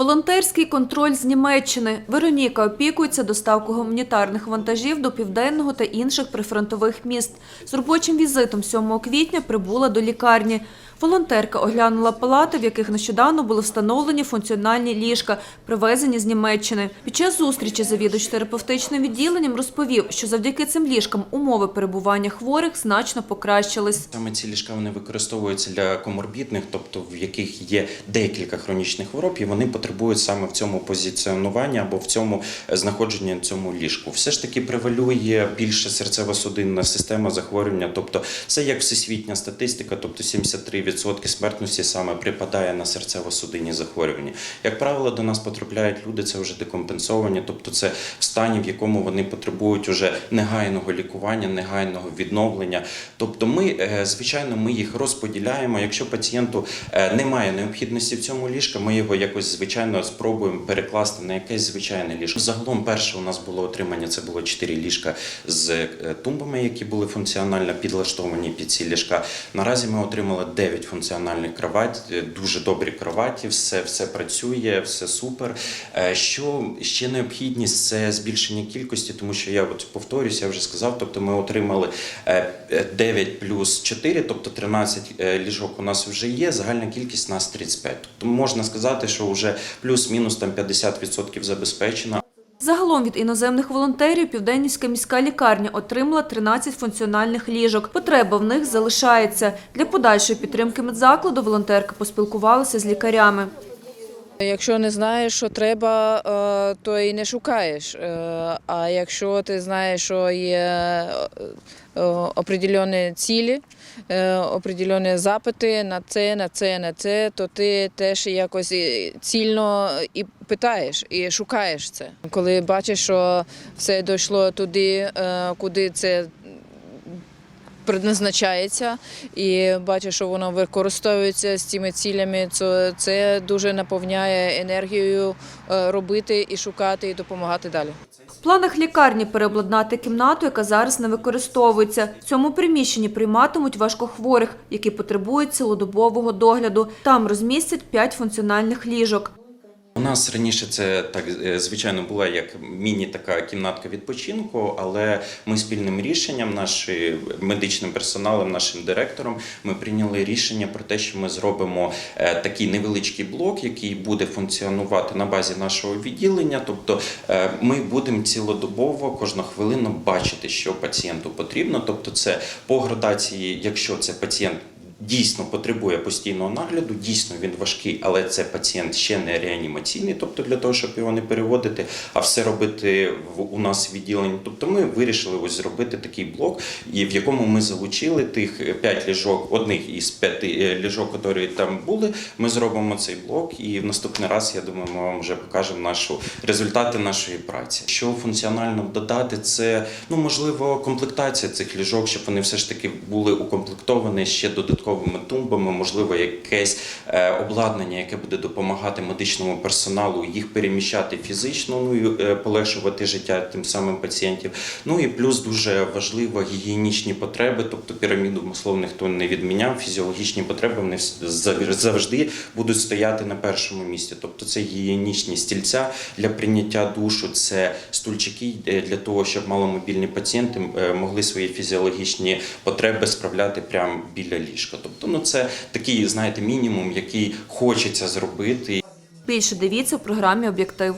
Волонтерський контроль з Німеччини. Вероніка опікується доставкою гуманітарних вантажів до південного та інших прифронтових міст. З робочим візитом 7 квітня прибула до лікарні. Волонтерка оглянула палати, в яких нещодавно були встановлені функціональні ліжка, привезені з Німеччини. Під час зустрічі завідувач терапевтичним відділенням розповів, що завдяки цим ліжкам умови перебування хворих значно покращились. Саме ці ліжка вони використовуються для коморбідних, тобто в яких є декілька хронічних хвороб, і вони потребують саме в цьому позиціонуванні або в цьому е, знаходженні в цьому ліжку. Все ж таки превалює більше серцево-судинна система захворювання, тобто це як всесвітня статистика, тобто 73% смертності саме припадає на серцево-судинні захворювання. Як правило, до нас потрапляють люди, це вже декомпенсовані, тобто це в стані, в якому вони потребують уже негайного лікування, негайного відновлення. Тобто, ми, е, звичайно, ми їх розподіляємо. Якщо пацієнту е, немає необхідності в цьому ліжка, ми його якось звичайно спробуємо перекласти на якесь звичайне ліжко. Загалом, перше у нас було отримання. Це було 4 ліжка з е, тумбами, які були функціонально підлаштовані під ці ліжка. Наразі ми отримали 9 функціональних кровать, дуже добрі кроваті, все, все працює, все супер. Е, Що ще необхідність це збільшення кількості, тому що я от повторюсь, я вже сказав. Тобто ми отримали е, е, 9 плюс 4, тобто 13 е, ліжок у нас вже є. Загальна кількість нас 35. Тобто можна сказати, що вже плюс-мінус там 50% забезпечено. Загалом від іноземних волонтерів Південнівська міська лікарня отримала 13 функціональних ліжок. Потреба в них залишається. Для подальшої підтримки медзакладу волонтерка поспілкувалася з лікарями. Якщо не знаєш, що треба, е, то і не шукаєш. Е, А якщо ти знаєш, що є е, определені цілі, определені запити на це, на це, на це, то ти теж якось цільно і питаєш, і шукаєш це. Коли бачиш, що все дійшло туди, куди це предназначається, і бачиш, що воно використовується з цими цілями, то це дуже наповняє енергією е, робити і шукати, і допомагати далі. В планах лікарні переобладнати кімнату, яка зараз не використовується. В цьому приміщенні прийматимуть важкохворих, які потребують цілодобового догляду. Там розмістять 5 функціональних ліжок. У нас раніше це так е, звичайно була як міні така кімнатка відпочинку, але ми спільним рішенням, нашим медичним персоналом, нашим директором, ми прийняли рішення про те, що ми зробимо е, такий невеличкий блок, який буде функціонувати на базі нашого відділення. Тобто е, ми будемо цілодобово кожну хвилину бачити, що пацієнту потрібно. Тобто, це по градації, якщо це пацієнт дійсно потребує постійного нагляду, дійсно він важкий, але це пацієнт ще не реанімаційний, тобто для того, щоб його не переводити, а все робити в у нас в відділенні. Тобто ми вирішили ось зробити такий блок, і в якому ми залучили тих п'ять ліжок, одних із п'яти е, ліжок, які там були. Ми зробимо цей блок, і в наступний раз я думаю, ми вам вже покажемо нашу результати нашої праці. Що функціонально додати, це ну можливо комплектація цих ліжок, щоб вони все ж таки були укомплектовані ще додатковими тумбами, можливо, якесь е, обладнання, яке буде допомагати медичному персоналу їх переміщати фізично, ну і е, полегшувати життя тим самим пацієнтів. Ну і плюс дуже важливо гігієнічні потреби, тобто піраміду маслов ніхто не відміняв. Фізіологічні потреби вони завжди будуть стояти на першому місці. Тобто це гігієнічні стільця для прийняття душу, це стульчики е, для того, щоб маломобільні пацієнти могли свої фізіологічні потреби справляти прямо біля ліжка. Тобто, ну це такий, знаєте, мінімум, який хочеться зробити. Більше дивіться в програмі «Об'єктив».